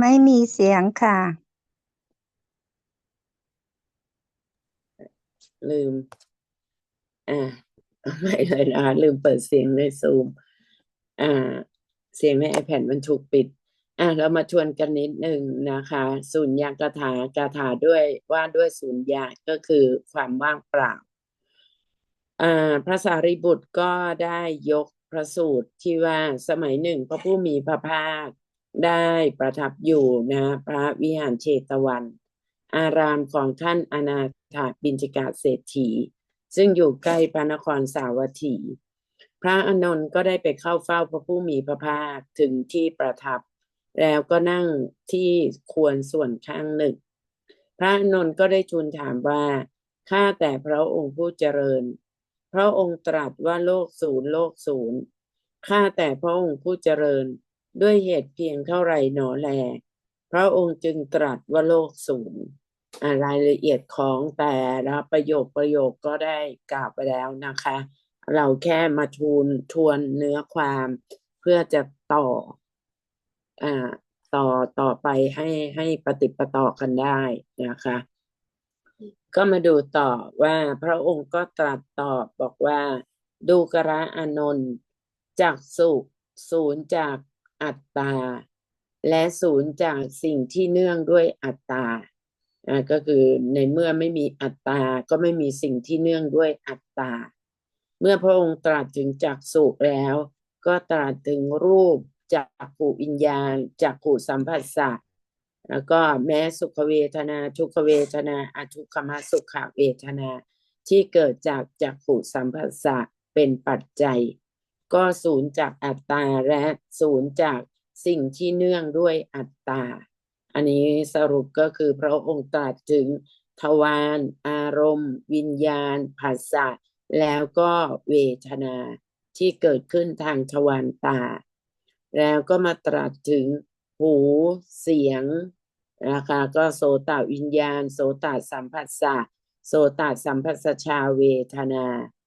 ไม่มีเสียงค่ะ ลืม อ่าไม่เลยนะลืมเปิดเสียงในซูม อ่า เสียงใน iPad มันถูกปิด อ่าเรามาชวนกันนิดหนึ่งนะคะสุญญากถากาถาด้วยว่าด้วยสุญญาก็คือความว่างเปล่า อ่าพระสารีบุตรก็ได้ยกพระสูตรที่ว่าสมัยหนึ่งพระผู้มีพระภาค ได้ประทับอยู่นะพระวิหารเชตวัน อารามของท่านอนาถาบินจิกาเศรษฐี ซึ่งอยู่ใกล้พระนครสาวัตถี พระอนนท์ก็ได้ไปเข้าเฝ้าพระผู้มีพระภาคถึงที่ประทับ แล้วก็นั่งที่ควรส่วนข้างหนึ่ง พระอนนท์ก็ได้ทูลถามว่าข้าแต่พระองค์ผู้เจริญ พระองค์ตรัสว่าโลกศูนย์โลกศูนย์ข้าแต่พระองค์ผู้เจริญ ด้วยเหตุเพียงเท่าไรหนอแล พระองค์จึงตรัสว่าโลกศูนย์รายละเอียดของแต่ละประโยคประโยคก็ได้กล่าวไปแล้วนะคะ เราแค่มาทูลทวนเนื้อความเพื่อจะต่ออ่าต่อต่อไปให้ให้ปฏิปต่อกันได้นะคะ ก็มาดูต่อว่าพระองค์ก็ตรัสตอบบอกว่า ดูกระอานนท์จากสุศูนย์จาก อัตตา และศูนย์จากสิ่งที่เนื่องด้วยอัตตาก็คือในเมื่อไม่มีอัตตา ก็ไม่มีสิ่งที่เนื่องด้วยอัตตา เมื่อพระองค์ตรัสถึงจักสุแล้ว ก็ตรัสถึงรูปจากขูวิญญาณจากขูสัมผัสสะแล้วก็แม้สุขเวทนา ทุกขเวทนาอทุกขมสุขเวทนาที่เกิดจากจักขูสัมผัสสะเป็นปัจจัย ก็ศูนย์จากอัตตาและศูนย์จากสิ่งที่เนื่องด้วยอัตตา อันนี้สรุปก็คือพระองค์ตรัสถึงทวารอารมณ์ วิญญาณภาษาแล้วก็เวทนาที่เกิดขึ้นทางทวารตา แล้วก็มาตรัสถึงหูเสียงนะคะก็โสตวิญญาณ โสตสัมผัสสะโสตสัมผัสชาเวทนาอ่า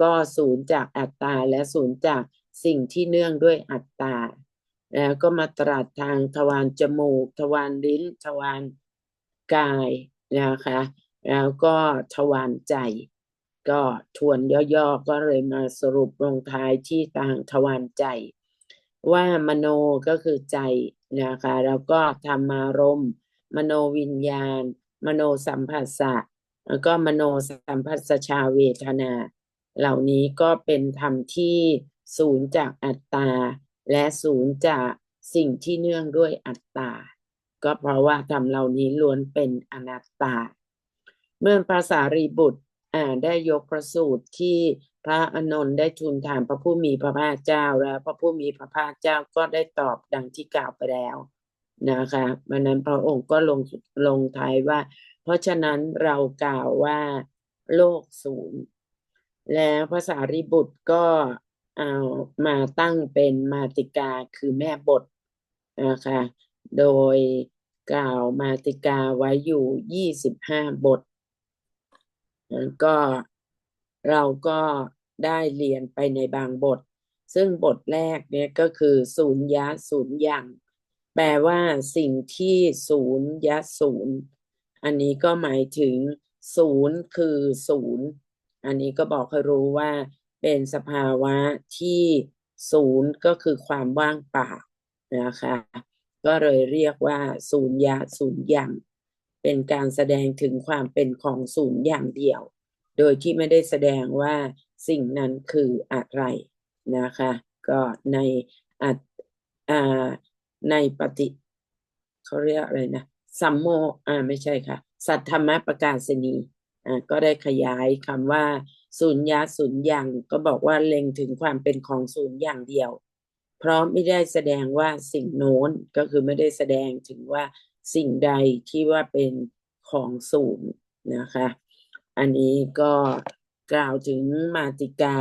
ก็ศูนย์จากอัตตาและศูนย์จากสิ่งที่เนื่องด้วยอัตตา แล้วก็มาตรัสทางทวารจมูก ทวารลิ้น ทวารกายนะคะแล้วก็ทวารใจ ก็ทวนย่อๆก็เลยมาสรุปลงท้ายที่ทางทวารใจ ว่ามโนก็คือใจนะคะแล้วก็ธรรมารมมโนวิญญาณ มโนสัมผัสสะแล้วก็มโนสัมผัสชาเวทนา เหล่านี้ก็เป็นธรรมที่ศูนย์จากอัตตา และศูนย์จากสิ่งที่เนื่องด้วยอัตตา ก็เพราะว่าธรรมเหล่านี้ล้วนเป็นอนัตตา เมื่อภาษารีบุตรอ่าได้ยกพระสูตรที่พระอนนท์ได้ทูลถามพระผู้มีพระภาคเจ้าแล้วพระผู้มีพระภาคเจ้าก็ได้ตอบดังที่กล่าวไปแล้วนะคะมันนั้นพระองค์ก็ลงลงท้ายว่า เพราะฉะนั้นเรากล่าวว่าโลกศูนย์ แล้วภาษารีบุตรก็เอามาตั้งเป็นมาติกาคือแม่บทนะคะโดยกล่าวมาติกาไว้อยู่ยี่สิบห้าบท ก็เราก็ได้เรียนไปในบางบท ซึ่งบทแรกเนี่ยก็คือศูนย์ยะศูนย์อย่าง แปลว่าสิ่งที่ศูนย์ยะศูนย์ อันนี้ก็หมายถึงศูนย์คือศูนย์ อันนี้ก็บอกให้รู้ว่าเป็นสภาวะที่ศูนย์ก็คือความว่างเปล่านะคะ ก็เลยเรียกว่าศูนย์ยะศูนย์อย่างเป็นการแสดงถึงความเป็นของศูนย์อย่างเดียว โดยที่ไม่ได้แสดงว่าสิ่งนั้นคืออะไรนะคะ ก็ในอัตในปฏิเขาเรียกอะไรนะสัมโมอ่าไม่ใช่ค่ะ สัทธรรมประกาศนี ก็ได้ขยายคำว่าศูนย์ยะศูนย์อย่างก็บอกว่าเล็งถึงความเป็นของศูนย์อย่างเดียว เพราะไม่ได้แสดงว่าสิ่งโน้นก็คือไม่ได้แสดงถึงว่าสิ่งใดที่ว่าเป็นของศูนย์นะคะ อันนี้ก็กล่าวถึงมาติกา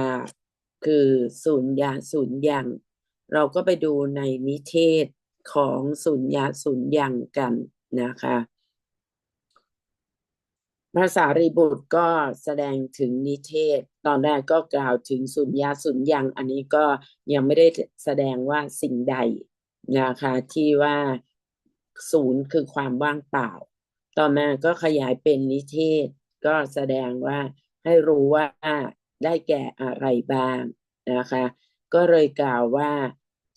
คือศูนย์ยาศูนย์ยังเราก็ไปดูในนิเทศของศูนย์ยาศูนย์ยังกันนะคะ ภาษารีบุตรก็แสดงถึงนิเทศ ตอนแรกก็กล่าวถึงสุญญาสุญยัง อันนี้ก็ยังไม่ได้แสดงว่าสิ่งใดนะคะที่ว่าศูนย์คือความว่างเปล่า ต่อมาก็ขยายเป็นนิเทศ ก็แสดงว่าให้รู้ว่าได้แก่อะไรบ้างนะคะ ก็เลยกล่าวว่า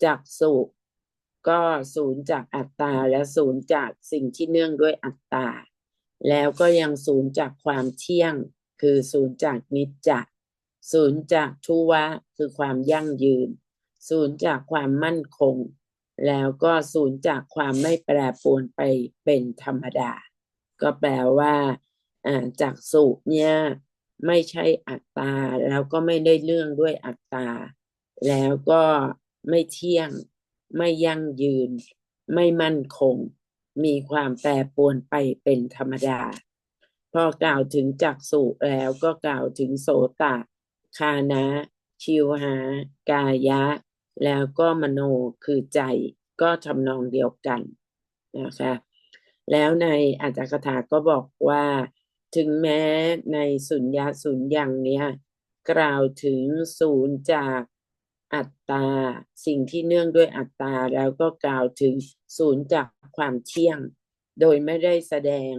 จากสุก็ศูนย์จากอัตตาและศูนย์จากสิ่งที่เนื่องด้วยอัตตา แล้วก็ยังศูนย์จากความเที่ยง คือศูนย์จากนิจจะศูนย์จากทุวะคือความยั่งยืน ศูนย์จากความมั่นคง แล้วก็ศูนย์จากความไม่แปรปรวนไปเป็นธรรมดา ก็แปลว่าจากสุเนี่ยไม่ใช่อัตตา แล้วก็ไม่ได้เรื่องด้วยอัตตา แล้วก็ไม่เที่ยง ไม่ยั่งยืน ไม่มั่นคง มีความแปรปรวนไปเป็นธรรมดา พอกล่าวถึงจักสุแล้วก็กล่าวถึงโสตะ คานะ ชิวหา กายะ แล้วก็มโนคือใจก็ทำนองเดียวกันนะคะแล้วในอัจฉริถาก็บอกว่า ถึงแม้ในสุญญาสุญญ์อย่างเนี้ยกล่าวถึงศูนย์จาก อัตตา สิ่งที่เนื่องด้วยอัตตาแล้วก็กล่าวถึงศูนย์จากความเที่ยง โดยไม่ได้แสดง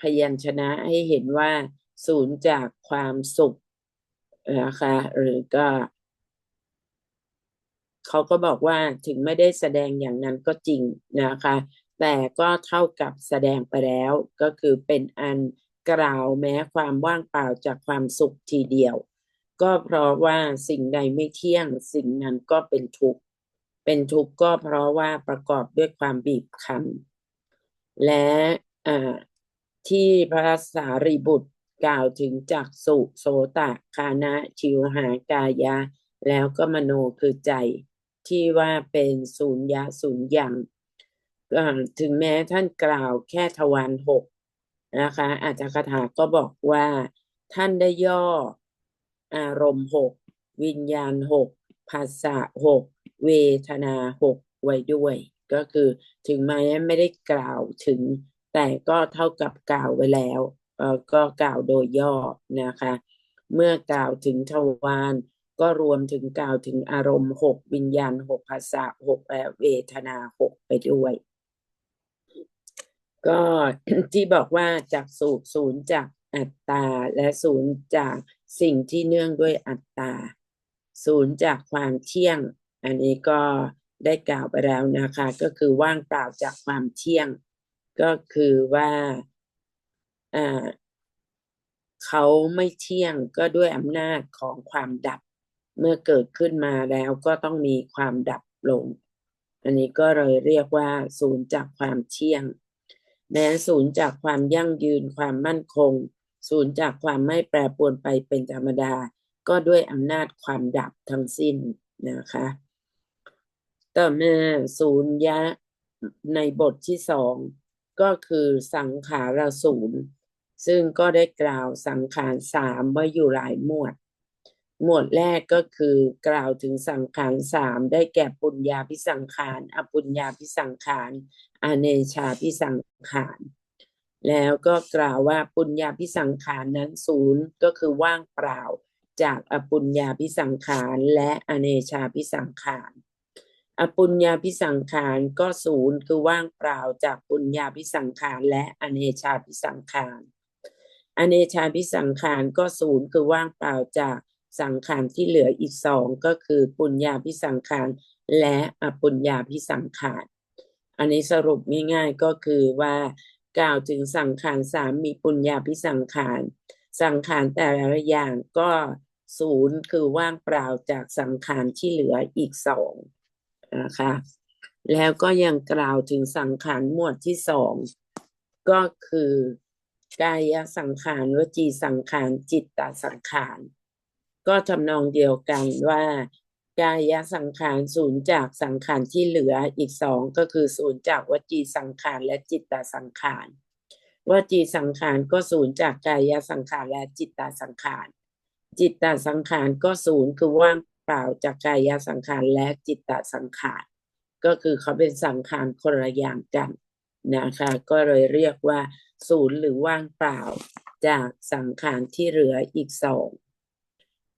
พยัญชนะให้เห็นว่า ศูนย์จากความสุขนะคะหรือก็เขาก็บอกว่าถึงไม่ได้แสดงอย่างนั้นก็จริงนะคะ แต่ก็เท่ากับแสดงไปแล้วก็คือเป็นอันกล่าวแม้ความว่างเปล่าจากความสุขทีเดียว ก็เพราะว่าสิ่งใดไม่เที่ยง สิ่งนั้นก็เป็นทุกข์เป็นทุกข์ก็เพราะว่าประกอบด้วยความบีบคั้นและที่พระสารีบุตรกล่าวถึงจักสุโสตะคานะชิวหากายะ แล้วก็มโนคือใจ ที่ว่าเป็นศูนย์ยะศูนย์อย่างถึงแม้ท่านกล่าวแค่ทวารหกนะคะอาจารย์คาถาก็บอกว่าท่านได้ย่อ อารมณ์หกวิญญาณหกภาษาหกเวทนาหกไว้ด้วย ก็คือถึงแม้ไม่ได้กล่าวถึง แต่ก็เท่ากับกล่าวไว้แล้วเออก็กล่าวโดยย่อนะคะ เมื่อกล่าวถึงทวารก็รวมถึงกล่าวถึงอารมณ์หกวิญญาณหกภาษาหกและเวทนาหกไปด้วย ก็ที่บอกว่าจากสูตรศูนย์จากอัตตาและศูนย์จาก สิ่งที่เนื่องด้วยอัตตาศูนย์จากความเที่ยง อันนี้ก็ได้กล่าวไปแล้วนะคะ ก็คือว่างเปล่าจากความเที่ยง ก็คือว่าอ่าเขาไม่เที่ยงก็ด้วยอำนาจของความดับ เมื่อเกิดขึ้นมาแล้วก็ต้องมีความดับลง อันนี้ก็เลยเรียกว่า ศูนย์จากความเที่ยง แม้ศูนย์จากความยั่งยืนความมั่นคง ศูนย์จากความไม่แปรปรวนไปเป็นธรรมดา ก็ด้วยอำนาจความดับทั้งสิ้นนะคะ ต่อมาศูนย์ยะในบทที่สองก็คือสังขารศูนย์ซึ่งก็ได้กล่าวสังขารสามไว้อยู่หลายหมวด หมวดแรกก็คือกล่าวถึงสังขารสามได้แก่ปุญญาพิสังขารอปุญญาพิสังขารอเนชาพิสังขาร แล้วก็กล่าวว่าปุญญาพิสังขารนั้นศูนย์ก็คือว่างเปล่า จากอปุญญาพิสังขารและอเนชาพิสังขาร อปุญญาพิสังขารก็ศูนย์คือว่างเปล่า จากปุญญาพิสังขารและอเนชาพิสังขารอเนชาพิสังขารก็ศูนย์คือว่างเปล่าจากสังขารที่เหลืออีกสองก็คือปุญญาพิสังขารและอปุญญาพิสังขาร อันนี้สรุปง่ายๆก็คือว่า กล่าวถึงสังขารสามมีปุญญาพิสังขาร สังขารแต่ละอย่างก็ศูนย์คือว่างเปล่าจากสังขารที่เหลืออีกสองนะคะแล้วก็ยังกล่าวถึงสังขารหมวดที่สองก็คือกายสังขารวจีสังขารจิตตสังขารก็ทำนองเดียวกันว่า กายสังขารศูนย์จากสังขารที่เหลืออีกสองก็คือศูนย์จากวจีสังขารและจิตตสังขารวจีสังขารก็ศูนย์จากกายสังขารและจิตตสังขารจิตตสังขารก็ศูนย์คือว่างเปล่าจากกายสังขารและจิตตสังขารก็คือเขาเป็นสังขารคนละอย่างกันนะคะ ก็เลยเรียกว่า ศูนย์หรือว่างเปล่าจากสังขารที่เหลืออีกสอง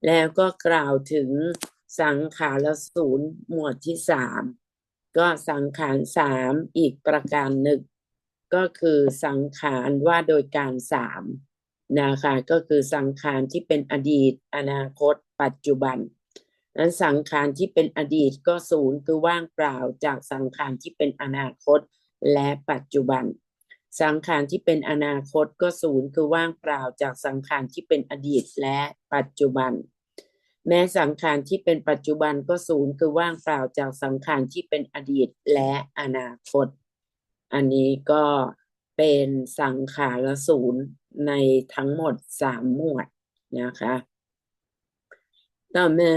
แล้วก็กล่าวถึง สังขารศูนย์หมวดที่สามก็สังขารสามอีกประการหนึ่งก็คือสังขารว่าโดยการสามนะคะก็คือสังขารที่เป็นอดีต อนาคต ปัจจุบันนั้นสังขารที่เป็นอดีตก็ศูนย์คือว่างเปล่าจากสังขารที่เป็นอนาคตและปัจจุบัน สังขารที่เป็นอนาคตก็ศูนย์คือว่างเปล่าจากสังขารที่เป็นอดีตและปัจจุบัน แม้สังขารที่เป็นปัจจุบันก็ศูนย์คือว่างเปล่าจากสังขารที่เป็นอดีตและอนาคต อันนี้ก็เป็นสังขารศูนย์ในทั้งหมดสามหมวดนะคะ ต่อมา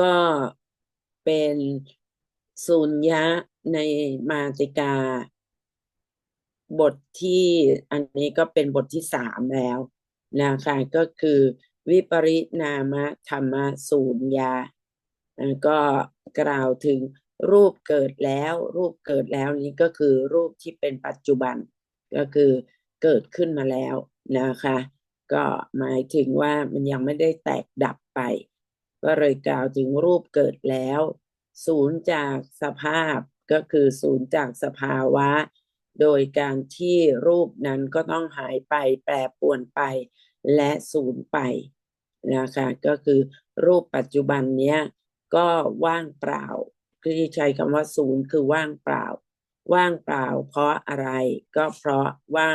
ก็เป็นสุญญะในมาติกา บทที่อันนี้ก็เป็นบทที่สามแล้วนะคะก็คือ วิปริณามธรรมสูญญา ก็กล่าวถึงรูปเกิดแล้ว รูปเกิดแล้วนี้ก็คือรูปที่เป็นปัจจุบัน ก็คือเกิดขึ้นมาแล้วนะคะ ก็หมายถึงว่ามันยังไม่ได้แตกดับไป ก็เลยกล่าวถึงรูปเกิดแล้ว ศูนย์จากสภาพก็คือศูนย์จากสภาวะ โดยการที่รูปนั้นก็ต้องหายไปแปรปวนไปและศูนย์ไป นะคะก็คือรูปปัจจุบันเนี้ยก็ว่างเปล่าคือใช้คำว่าศูนย์คือว่างเปล่า ว่างเปล่า เพราะอะไร ก็เพราะว่า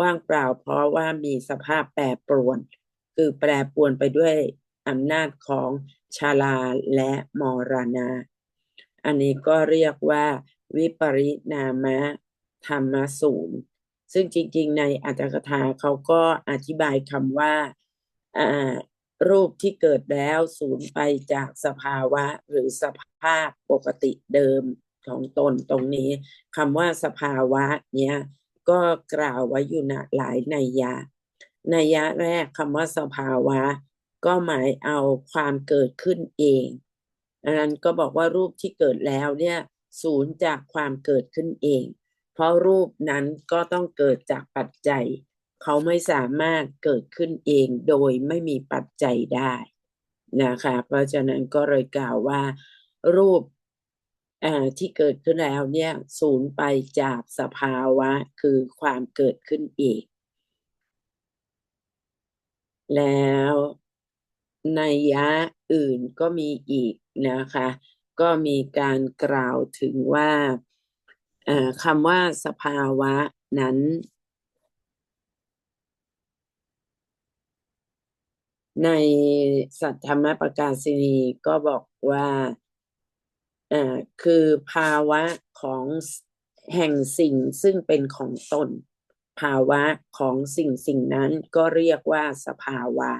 ว่างเปล่า เพราะว่ามีสภาพแปรปรวน คือแปรปรวนไปด้วยอำนาจของชาลาและมรณา อันนี้ก็เรียกว่าวิปริณามะธรรมสูนย์ซึ่งจริงๆ ในอัตถกถาเขาก็อธิบายคำว่า รูปที่เกิดแล้วสูญไปจากสภาวะหรือสภาพปกติเดิมของตนตรงนี้คำว่าสภาวะเนี้ยก็กล่าวไว้อยู่นะหลายนัยยะนัยยะแรกคำว่าสภาวะ ก็หมายเอาความเกิดขึ้นเองดังนั้นก็บอกว่ารูปที่เกิดแล้วเนี่ยศูนย์จากความเกิดขึ้นเอง เพราะรูปนั้นก็ต้องเกิดจากปัจจัย เขาไม่สามารถเกิดขึ้นเองโดยไม่มีปัจจัยได้นะคะ เพราะฉะนั้นก็เลยกล่าวว่ารูปที่เกิดขึ้นแล้วเนี่ยศูนย์ไปจากสภาวะคือความเกิดขึ้นเองแล้วในยะอื่นก็มีอีกนะคะ ก็มีการกล่าวถึงว่าคำว่าสภาวะนั้น ในสัทธรรมประกาศนีก็บอกว่าคือภาวะของแห่งสิ่งซึ่งเป็นของตน ภาวะของสิ่งสิ่งนั้นก็เรียกว่าสภาวะ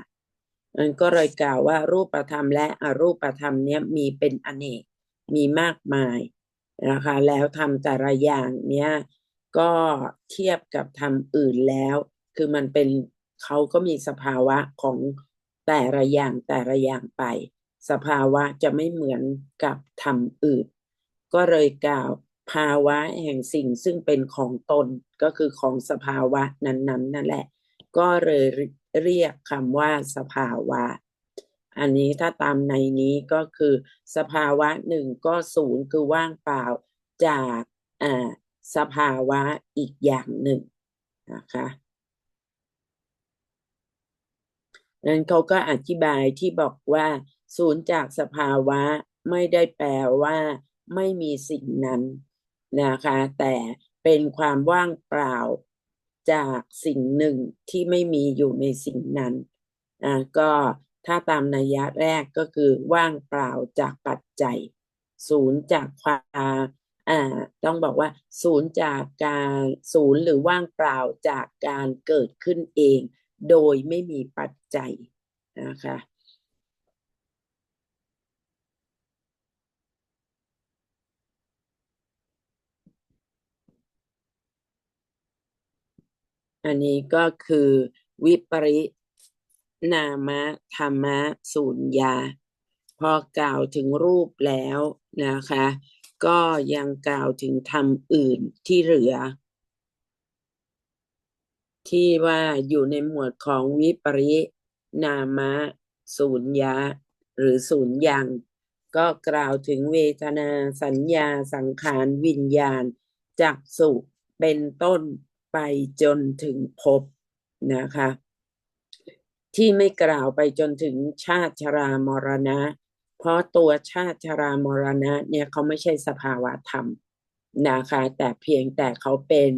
มันก็เลยกล่าวว่ารูปธรรมและอรูปธรรมเนี้ยมีเป็นอเนกมีมากมายนะคะแล้วทำแต่ละอย่างเนี้ยก็เทียบกับทำอื่นแล้ว คือมันเป็นเขาก็มีสภาวะของ แต่ละอย่างแต่ละอย่างไป สภาวะจะไม่เหมือนกับทำอื่น ก็เลยกล่าวภาวะแห่งสิ่งซึ่งเป็นของตนก็คือของสภาวะนั้นๆนนนั่นแหละ ก็เลยเรียกคำว่าสภาวะ อันนี้ถ้าตามในนี้ก็คือสภาวะหนึ่งก็ศูนย์คือว่างเปล่าจากอ่าสภาวะอีกอย่างหนึ่งนะคะ นั้นเขาก็อธิบายที่บอกว่า ศูนย์จากสภาวะไม่ได้แปลว่า ไม่มีสิ่งนั้นนะคะ แต่เป็นความว่างเปล่าจากสิ่งหนึ่งที่ไม่มีอยู่ในสิ่งนั้นอ่าก็ถ้าตามนัยยะแรกก็คือว่างเปล่าจากปัจจัย ศูนย์จากความอ่าต้องบอกว่า ศูนย์จากการศูนย์หรือว่างเปล่าจากการเกิดขึ้นเอง โดยไม่มีปัจจัยนะคะอันนี้ก็คือวิปริณามะธรรมะสูญญา พอกล่าวถึงรูปแล้วนะคะ ก็ยังกล่าวถึงธรรมอื่นที่เหลือ ที่ว่าอยู่ในหมวดของวิปริณามะสูญญาหรือสูญยัง ก็กล่าวถึงเวทนาสัญญาสังขารวิญญาณ จักสุเป็นต้นไปจนถึงภพนะคะ ที่ไม่กล่าวไปจนถึงชาติชรามรณะ เพราะตัวชาติชรามรณะเนี่ยเขาไม่ใช่สภาวะธรรมนะคะ แต่เพียงแต่เขาเป็น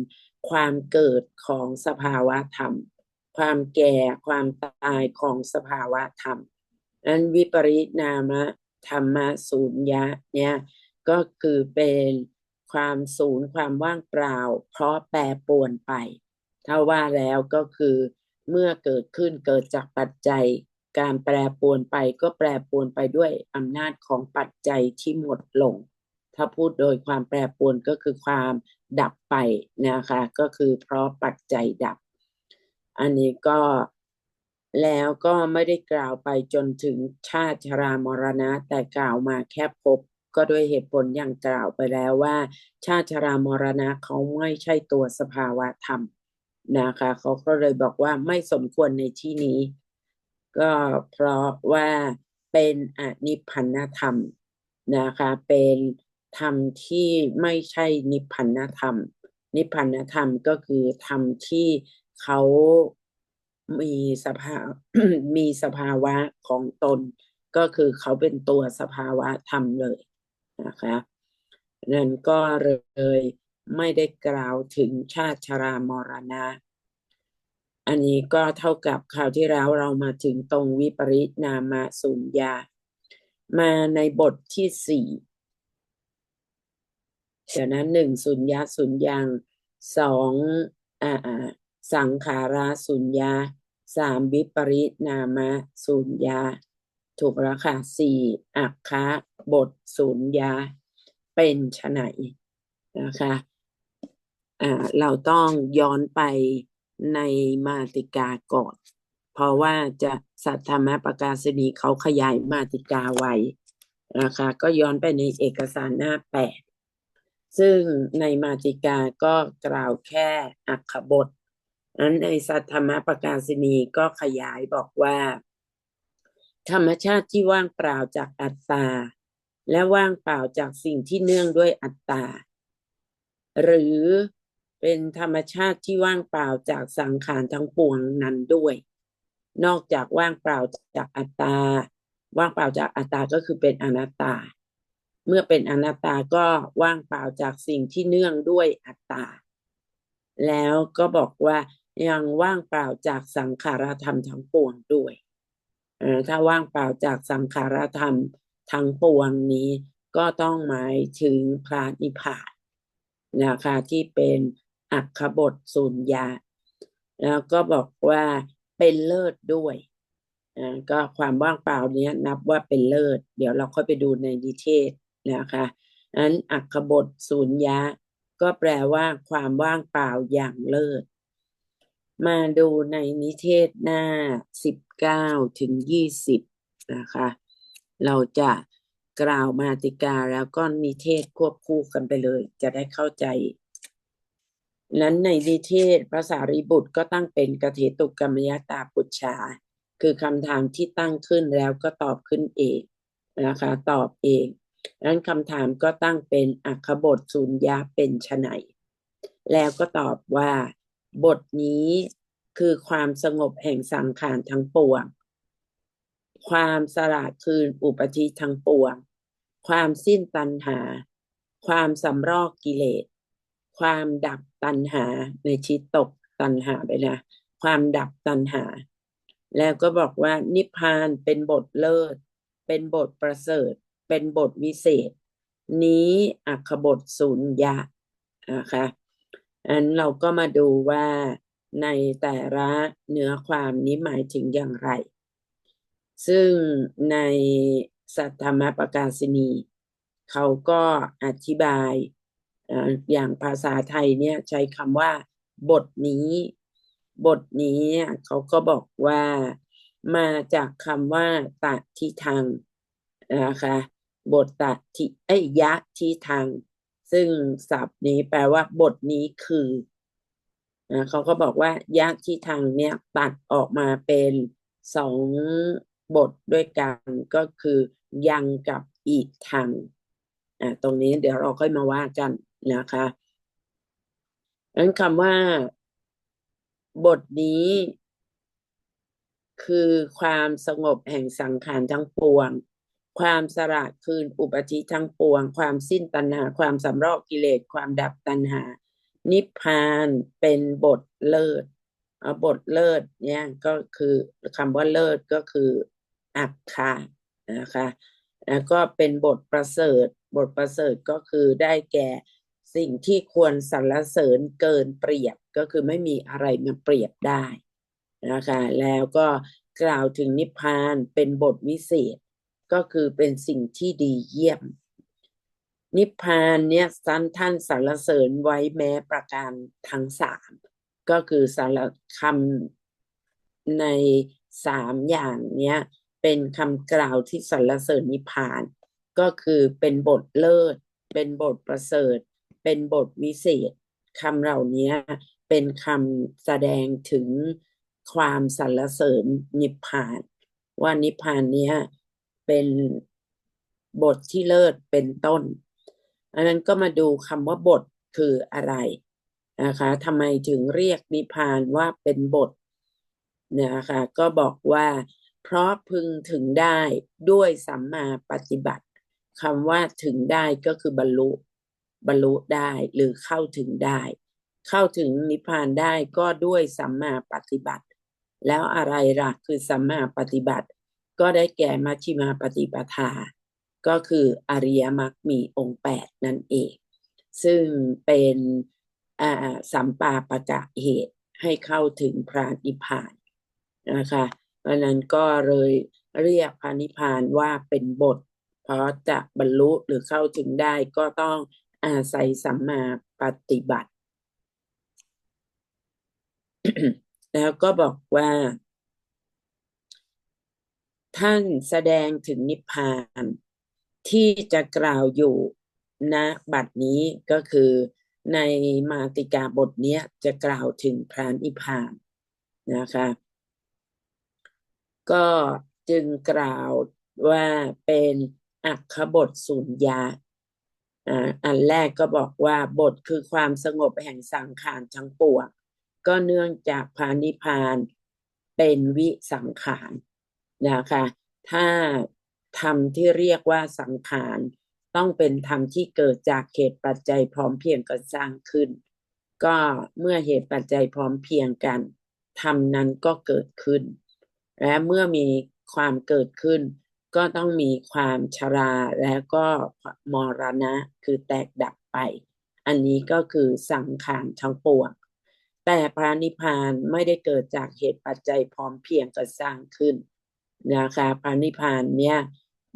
ความเกิดของสภาวะธรรม ความแก่ความตายของสภาวะธรรมนั้นวิปริณามะธรรมะศูนย์ยะเนี่ยก็คือเป็นความศูนย์ความว่างเปล่า เพราะแปรปรวนไป ถ้าว่าแล้วก็คือเมื่อเกิดขึ้นเกิดจากปัจจัย การแปรปรวนไปก็แปรปรวนไปด้วยอำนาจของปัจจัยที่หมดลง ถ้าพูดโดยความแปรปรวนก็คือความดับไปนะคะ ก็คือเพราะปัจจัยดับ อันนี้ก็แล้วก็ไม่ได้กล่าวไปจนถึงชาติชรามรณะ แต่กล่าวมาแค่พบก็ด้วยเหตุผลอย่างกล่าวไปแล้วว่า ชาติชรามรณะเขาไม่ใช่ตัวสภาวะธรรมนะคะเขาก็เลยบอกว่าไม่สมควรในที่นี้ ก็เพราะว่าเป็นอนิพพานธรรมนะคะ เป็น ธรรมที่ไม่ใช่นิพพานธรรม นิพพานธรรมก็คือธรรมที่เขามีสภามีสภาวะของตน ก็คือเขาเป็นตัวสภาวะธรรมเลยนะคะนั่นก็เลยไม่ได้กล่าวถึงชาติชรามรณะ อันนี้ก็เท่ากับคราวที่แล้วเรามาถึงตรงวิปริณามะสุญญา มาในบทที่สี่ เดี๋ยวนั้นหนึ่งสุญญาสุญญางสองอ่าสังขาราสุญญาสามวิปริณามะสุญญา ถูกแล้วค่ะสี่อักคะบทสุญญา เป็นชไหนนะคะอ่าเราต้องย้อนไปในมาติกาก่อน เพราะว่าจะสัทธรรมประกาศนีเขาขยายมาติกาไว้นะคะก็ย้อนไปในเอกสารหน้าแปด ซึ่งในมาติกาก็กล่าวแค่อักขบทนั้นในสัทธรรมประกาศนีก็ขยายบอกว่า ธรรมชาติที่ว่างเปล่าจากอัตตา และว่างเปล่าจากสิ่งที่เนื่องด้วยอัตตา หรือเป็นธรรมชาติที่ว่างเปล่าจากสังขารทั้งปวงนั้นด้วย นอกจากว่างเปล่าจากอัตตา ว่างเปล่าจากอัตตาก็คือเป็นอนัตตา เมื่อเป็นอนัตตาก็ว่างเปล่าจากสิ่งที่เนื่องด้วยอัตตา แล้วก็บอกว่ายังว่างเปล่าจากสังขารธรรมทั้งปวงด้วยถ้าว่างเปล่าจากสังขารธรรมทั้งปวงนี้ ก็ต้องหมายถึงพระนิพพานนะคะที่เป็นอักขบทสุญญา แล้วก็บอกว่าเป็นเลิศด้วยก็ความว่างเปล่านี้นับว่าเป็นเลิศ เดี๋ยวเราค่อยไปดูในนิเทศ นะคะนั้นอักขบทสุญญาก็แปลว่าความว่างเปล่าอย่างเลิศ มาดูในนิเทศหน้าสิบเก้าถึงยี่สิบนะคะ เราจะกล่าวมาติกาแล้วก็นิเทศควบคู่กันไปเลย จะได้เข้าใจ นั้นในนิเทศภาษาริบุตรก็ตั้งเป็นกเทตุกรรมยตาปุชชาคือคำถามที่ตั้งขึ้นแล้วก็ตอบขึ้นเองนะคะ ตอบเอง นั้นคำถามก็ตั้งเป็นอักขบทสุญญาเป็นชไนแล้วก็ตอบว่า บทนี้คือความสงบแห่งสังขารทั้งปวง ความสละคืนอุปธิทั้งปวง ความสิ้นตัณหา ความสำรอกกิเลส ความดับตัณหาในชิตตกตัณหาไปนะ ความดับตัณหา แล้วก็บอกว่านิพพานเป็นบทเลิศ เป็นบทประเสริฐ เป็นบทวิเศษ นี้อักขบทสุญญานะคะอันเราก็มาดูว่าในแต่ละเนื้อความนี้หมายถึงอย่างไร ซึ่งในสัทธรรมประกาศนี เขาก็อธิบายอย่างภาษาไทยเนี่ยใช้คำว่า บทนี้ บทนี้เขาก็บอกว่ามาจากคำว่าตทิทางนะคะ บทตทิเอ้ยะทิทาง ซึ่งศัพท์นี้แปลว่า บทนี้คือนะเขาก็บอกว่ายากที่ทางเนี้ยตัดออกมาเป็นสองบทด้วยกันก็คือยังกับอิทังอ่าตรงนี้เดี๋ยวเราค่อยมาว่ากันนะคะนั้นคำว่า บทนี้ คือความสงบแห่งสังขารทั้งปวง ความสละคืนอุปธิทั้งปวง ความสิ้นตัณหา ความสำรอกกิเลส ความดับตัณหา นิพพานเป็นบทเลิศบทเลิศเนี่ยก็คือคำว่าเลิศก็คืออักคานะคะแล้วก็เป็นบทประเสริฐ บทประเสริฐก็คือได้แก่สิ่งที่ควรสรรเสริญเกินเปรียบก็คือไม่มีอะไรมาเปรียบได้นะคะแล้วก็กล่าวถึงนิพพานเป็นบทวิเศษ ก็คือเป็นสิ่งที่ดีเยี่ยม นิพพานเนี่ยสันท่านสรรเสริญไว้แม้ประการทั้งสามก็คือสารคำในสามอย่างเนี้ยเป็นคำกล่าวที่สรรเสริญนิพพาน ก็คือเป็นบทเลิศ เป็นบทประเสริฐ เป็นบทวิเศษคำเหล่านี้เป็นคำแสดงถึงความสรรเสริญนิพพาน ว่านิพพานเนี้ย เป็นบทที่เลิศเป็นต้นอันนั้นก็มาดูคำว่าบทคืออะไรนะคะทำไมถึงเรียกนิพพานว่าเป็นบทนะคะก็บอกว่า เพราะพึงถึงได้ด้วยสัมมาปฏิบัติคำว่าถึงได้ก็คือบรรลุบรรลุได้หรือเข้าถึงได้ เข้าถึงนิพพานได้ก็ด้วยสัมมาปฏิบัติ แล้วอะไรล่ะคือสัมมาปฏิบัติ ก็ได้แก่มัชฌิมาปฏิปทา ก็คืออริยมรรคมีองค์แปดนั่นเอง ซึ่งเป็นสัมปาปะกะเหตุให้เข้าถึงพระนิพพานนะคะเพราะนั้นก็เลยเรียกพระนิพพานว่าเป็นบท เพราะจะบรรลุหรือเข้าถึงได้ก็ต้องอาศัยสัมมาปฏิบัติ แล้วก็บอกว่า ท่านแสดงถึงนิพพานที่จะกล่าวอยู่ณบัดนี้ก็คือในมาติกาบทนี้จะกล่าวถึงพระนิพพานนะคะ ก็จึงกล่าวว่าเป็นอักขบทสุญญาอันแรกก็บอกว่าบทคือความสงบแห่งสังขารทั้งปวงก็เนื่องจากพานิพานเป็นวิสังขาร นะคะถ้าทำที่เรียกว่าสังขารต้องเป็นธรรมที่เกิดจากเหตุปัจจัยพร้อมเพียงกันสร้างขึ้น ก็เมื่อเหตุปัจจัยพร้อมเพียงกันธรรมนั้นก็เกิดขึ้น และเมื่อมีความเกิดขึ้น ก็ต้องมีความชราแล้วก็มรณะคือแตกดับไป อันนี้ก็คือสังขารทั้งปวงแต่พระนิพพานไม่ได้เกิดจากเหตุปัจจัยพร้อมเพียงกันสร้างขึ้น นะคะพระนิพพานเนี่ย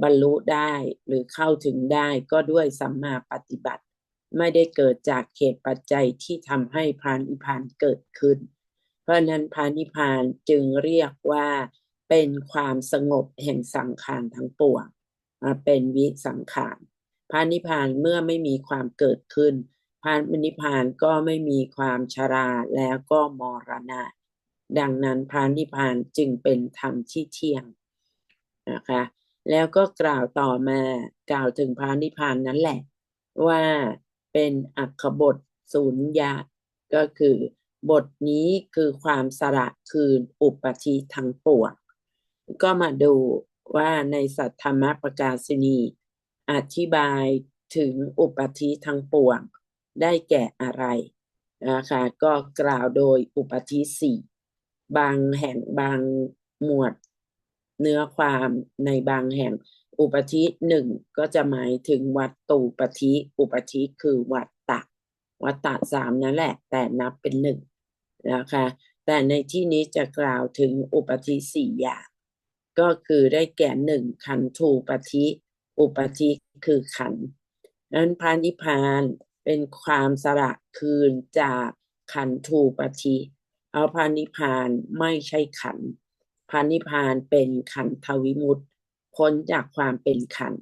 บรรลุได้หรือเข้าถึงได้ก็ด้วยสัมมาปฏิบัติ ไม่ได้เกิดจากเหตุปัจจัยที่ทำให้พานิพานเกิดขึ้น เพราะนั้นพานิพานจึงเรียกว่าเป็นความสงบแห่งสังขารทั้งปวงเป็นวิสังขารพานิพานเมื่อไม่มีความเกิดขึ้นพานิพานก็ไม่มีความชราแล้วก็มรณะ ดังนั้นพานิพานจึงเป็นธรรมที่เที่ยงนะคะแล้วก็กล่าวต่อมากล่าวถึงพระนิพพานนั้นแหละ ว่าเป็นอักขบทศูนย์ยาก็คือบทนี้คือความสระคืนอุปธิทั้งปวงก็มาดูว่าในสัทธรรมประกาศนีอธิบายถึงอุปธิทั้งปวง ได้แก่อะไรนะคะก็กล่าวโดยอุปธิสี่ บางแห่งบางหมวดเนื้อความในบางแห่ง อุปธิหนึ่งก็จะหมายถึงวัตตุปธิอุปธิคือวัตตะ วัตตะสามนั่นแหละ แต่นับเป็นหนึ่งนะคะแต่ในที่นี้จะกล่าวถึงอุปธิสี่อย่างก็คือได้แก่หนึ่งขันธูปธิอุปธิคือขันนั้นพานิพานเป็นความสละคืนจากขันธูปธิ เอาพานิพานไม่ใช่ขันพานิพานเป็นขันทวิมุตต์พ้นจากความเป็นขัน